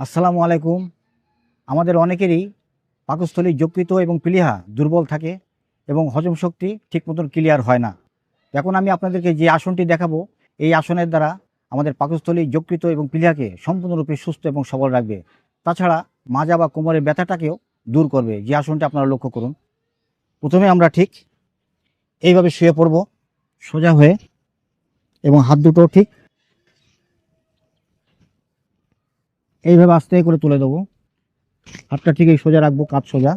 আসসালামু আলাইকুম। আমাদের অনেকেরই পাকস্থলী যকৃত এবং প্লীহা দুর্বল থাকে এবং হজম শক্তি ঠিক মতন ক্লিয়ার হয় না। এখন আমি আপনাদেরকে যে আসনটি দেখাবো, এই আসনের দ্বারা আমাদের পাকস্থলী যকৃত এবং প্লীহাকে সম্পূর্ণরূপে সুস্থ এবং সবল রাখবে। তাছাড়া মাজা বা কোমরের ব্যথাটাকেও দূর করবে। যে আসনটি আপনারা লক্ষ্য করুন। প্রথমে আমরা ঠিক এইভাবে শুয়ে পড়ব, সোজা হয়ে এবং হাত দুটো ঠিক এইভাবে আস্তে করে তুলে দেবো। হাতটা ঠিক এই সোজা রাখব কাপ সোজা।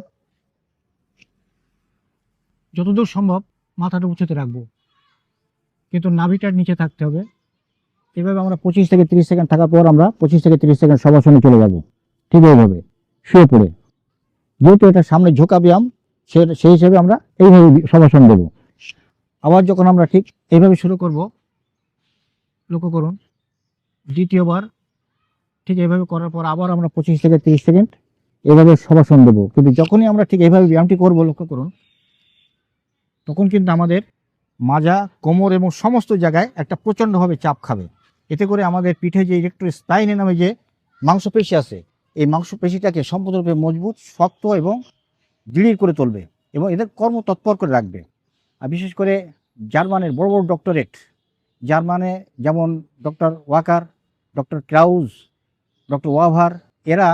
যতদূর সম্ভব মাথাটা উঁচুতে রাখব। কিন্তু নাভিটার নিচে থাকতে হবে। এভাবে আমরা পঁচিশ থেকে তিরিশ সেকেন্ড থাকার পর আমরা পঁচিশ থেকে তিরিশ সেকেন্ড সবাসনে চলে যাব। ঠিক এইভাবে, শুয়ে পড়ে। যেহেতু এটা সামনে ঝোঁকা ব্যায়াম, সে, সেই হিসেবে আমরা এইভাবে সবাসন দেবো। আবার যখন আমরা ঠিক এইভাবে শুরু করব, লক্ষ্য করুন, দ্বিতীয়বার ঠিক এইভাবে করার পর আবার আমরা পঁচিশ থেকে তিরিশ সেকেন্ড এভাবে সবাসন দেবো। কিন্তু যখনই আমরা ঠিক এইভাবে ব্যায়ামটি করব, লক্ষ্য করুন, তখন কিন্তু আমাদের মাজা, কোমর এবং সমস্ত জায়গায় একটা প্রচণ্ডভাবে চাপ খাবে। এতে করে আমাদের পিঠে যে ইলেকট্রো স্পাইনে নামে যে মাংসপেশি আছে, এই মাংসপেশিটাকে সম্পূর্ণরূপে মজবুত, শক্ত এবং দৃঢ় করে তুলবে এবং এদের কর্ম তৎপর করে রাখবে। আর বিশেষ করে জার্মানের বড় বড় ডক্টরেট, জার্মানে যেমন doctor Walker, doctor Krause doctor Weber, এরা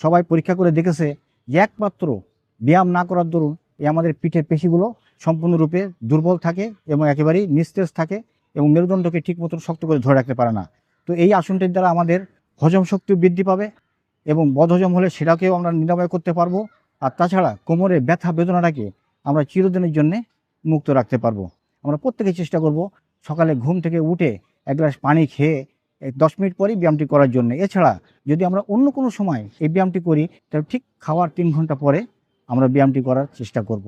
সবাই পরীক্ষা করে দেখেছে যে একমাত্র ব্যায়াম না করার দরুন এই আমাদের পিঠের পেশিগুলো সম্পূর্ণরূপে দুর্বল থাকে এবং একেবারেই নিস্তেজ থাকে এবং মেরুদণ্ডকে ঠিক মতন শক্ত করে ধরে রাখতে পারে না। তো এই আসনটির দ্বারা আমাদের হজম শক্তিও বৃদ্ধি পাবে এবং বদহজম হলে সেটাকেও আমরা নিরাময় করতে পারব। আর তাছাড়া কোমরের ব্যথা বেদনাটাকে আমরা চিরদিনের জন্যে মুক্ত রাখতে পারব। আমরা প্রত্যেকে চেষ্টা করব সকালে ঘুম থেকে উঠে এক গ্লাস পানি খেয়ে দশ মিনিট পরেই ব্যায়ামটি করার জন্য। এছাড়া যদি আমরা অন্য কোনো সময় এই ব্যায়ামটি করি, তাহলে ঠিক খাওয়ার তিন ঘণ্টা পরে আমরা ব্যায়ামটি করার চেষ্টা করব।